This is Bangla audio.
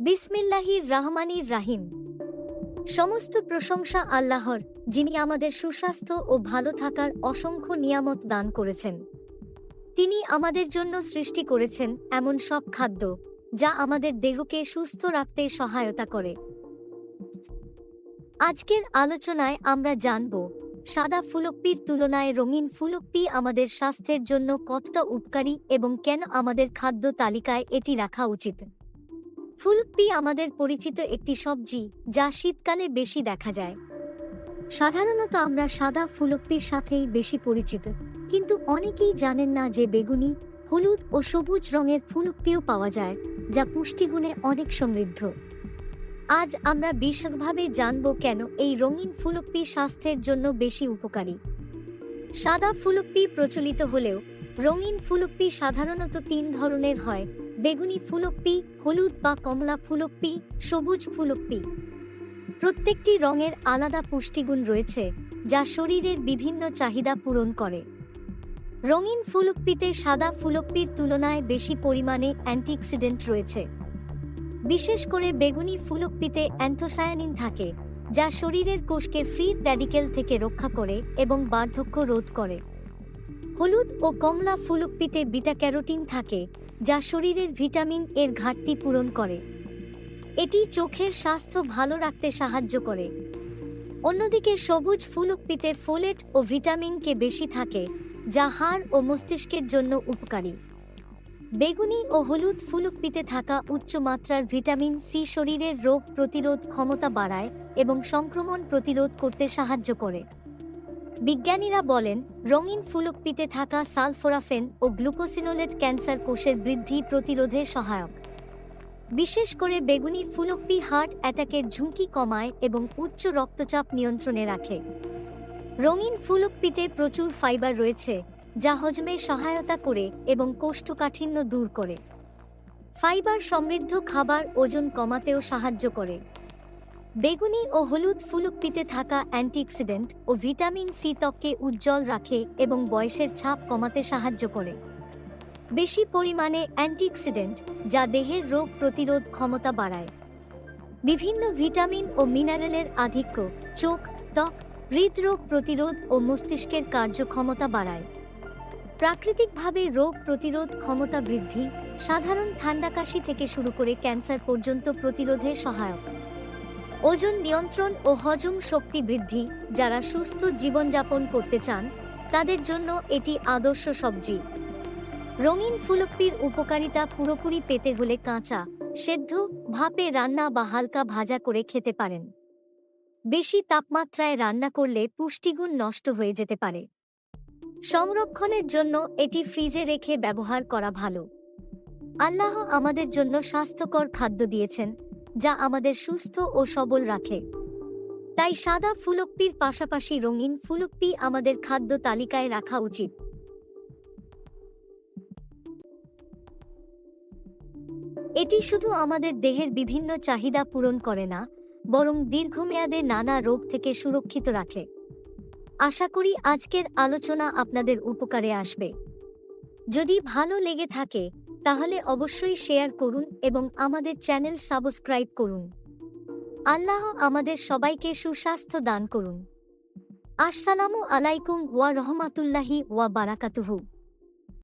বিসমিল্লাহির রাহমানির রাহিম। সমস্ত প্রশংসা আল্লাহর, যিনি আমাদের সুস্বাস্থ্য ও ভালো থাকার অসংখ্য নিয়ামত দান করেছেন। তিনি আমাদের জন্য সৃষ্টি করেছেন এমন সব খাদ্য, যা আমাদের দেহকে সুস্থ রাখতে সহায়তা করে। আজকের আলোচনায় আমরা জানব, সাদা ফুলকপির তুলনায় রঙিন ফুলকপি আমাদের স্বাস্থ্যের জন্য কতটা উপকারী এবং কেন আমাদের খাদ্য তালিকায় এটি রাখা উচিত। ফুলকপি আমাদের পরিচিত একটি সবজি, যা শীতকালে বেশি দেখা যায়। সাধারণত আমরা সাদা ফুলকপির সাথেই বেশি পরিচিত, কিন্তু অনেকেই জানেন না যে বেগুনি, হলুদ ও সবুজ রঙের ফুলকপিও পাওয়া যায়, যা পুষ্টিগুণে অনেক সমৃদ্ধ। আজ আমরা বিশদভাবে জানব কেন এই রঙিন ফুলকপি স্বাস্থ্যের জন্য বেশি উপকারী। সাদা ফুলকপি প্রচলিত হলেও, রঙিন ফুলকপি সাধারণত তিন ধরনের হয়। বেগুনি ফুলকপি, হলুদ বা কমলা ফুলকপি, সবুজ ফুলকপি। প্রত্যেকটি রঙের আলাদা পুষ্টিগুণ রয়েছে, যা শরীরের বিভিন্ন চাহিদা পূরণ করে। রঙিন ফুলকপিতে সাদা ফুলকপির তুলনায় বেশি পরিমাণে অ্যান্টিঅক্সিডেন্ট রয়েছে। বিশেষ করে বেগুনি ফুলকপিতে অ্যান্থোসায়ানিন থাকে, যা শরীরের কোষকে ফ্রি র্যাডিকেল থেকে রক্ষা করে এবং বার্ধক্য রোধ করে। হলুদ ও কমলা ফুলকপিতে বিটা ক্যারোটিন থাকে যা শরীরের ভিটামিন এর ঘাটতি পূরণ করে। এটি চোখের স্বাস্থ্য ভালো রাখতে সাহায্য করে। অন্যদিকে সবুজ ফুলকপিতে ফোলেট ও ভিটামিন কে বেশি থাকে, যা হাড় ও মস্তিষ্কের জন্য উপকারী। বেগুনি ও হলুদ ফুলকপিতে থাকা উচ্চ মাত্রার ভিটামিন সি শরীরের রোগ প্রতিরোধ ক্ষমতা বাড়ায় এবং সংক্রমণ প্রতিরোধ করতে সাহায্য করে। বিজ্ঞানীরা বলেন, রঙিন ফুলকপিতে থাকা সালফোরাফেন ও গ্লুকোসিনোলেট ক্যান্সার কোষের বৃদ্ধি প্রতিরোধে সহায়ক। বিশেষ করে বেগুনি ফুলকপি হার্ট অ্যাটাকের ঝুঁকি কমায় এবং উচ্চ রক্তচাপ নিয়ন্ত্রণে রাখে। রঙিন ফুলকপিতে প্রচুর ফাইবার রয়েছে, যা হজমে সহায়তা করে এবং কোষ্ঠকাঠিন্য দূর করে। ফাইবার সমৃদ্ধ খাবার ওজন কমাতেও সাহায্য করে। বেগুনি ও হলুদ ফুলকপিতে থাকা অ্যান্টিঅক্সিডেন্ট ও ভিটামিন সি ত্বককে উজ্জ্বল রাখে এবং বয়সের ছাপ কমাতে সাহায্য করে। বেশি পরিমাণে অ্যান্টিঅক্সিডেন্ট যা দেহের রোগ প্রতিরোধ ক্ষমতা বাড়ায়। বিভিন্ন ভিটামিন ও মিনারেলের আধিক্য চোখ, ত্বক, হৃদরোগ প্রতিরোধ ও মস্তিষ্কের কার্যক্ষমতা বাড়ায়। প্রাকৃতিকভাবে রোগ প্রতিরোধ ক্ষমতা বৃদ্ধি সাধারণ ঠান্ডা কাশি থেকে শুরু করে ক্যান্সার পর্যন্ত প্রতিরোধে সহায়ক। ওজন নিয়ন্ত্রণ ও হজম শক্তি বৃদ্ধি যারা সুস্থ জীবনযাপন করতে চান, তাদের জন্য এটি আদর্শ সবজি। রঙিন ফুলকপির উপকারিতা পুরোপুরি পেতে হলে কাঁচা, সেদ্ধ, ভাপে রান্না বা হালকা ভাজা করে খেতে পারেন। বেশি তাপমাত্রায় রান্না করলে পুষ্টিগুণ নষ্ট হয়ে যেতে পারে। সংরক্ষণের জন্য এটি ফ্রিজে রেখে ব্যবহার করা ভালো। আল্লাহ আমাদের জন্য স্বাস্থ্যকর খাদ্য দিয়েছেন যা আমাদের সুস্থ ও সবল রাখে। তাই সাদা ফুলকপির পাশাপাশি রঙিন ফুলকপি আমাদের খাদ্য তালিকায় রাখা উচিত। এটি শুধু আমাদের দেহের বিভিন্ন চাহিদা পূরণ করে না, বরং দীর্ঘমেয়াদে নানা রোগ থেকে সুরক্ষিত রাখে। আশা করি আজকের আলোচনা আপনাদের উপকারে আসবে। যদি ভালো লেগে থাকে তাহলে অবশ্যই শেয়ার করুন এবং আমাদের চ্যানেল সাবস্ক্রাইব করুন। আল্লাহ আমাদের সবাইকে সুস্বাস্থ্য দান করুন। আসসালামু আলাইকুম ওয়া রহমাতুল্লাহি ওয়া বারাকাতুহু।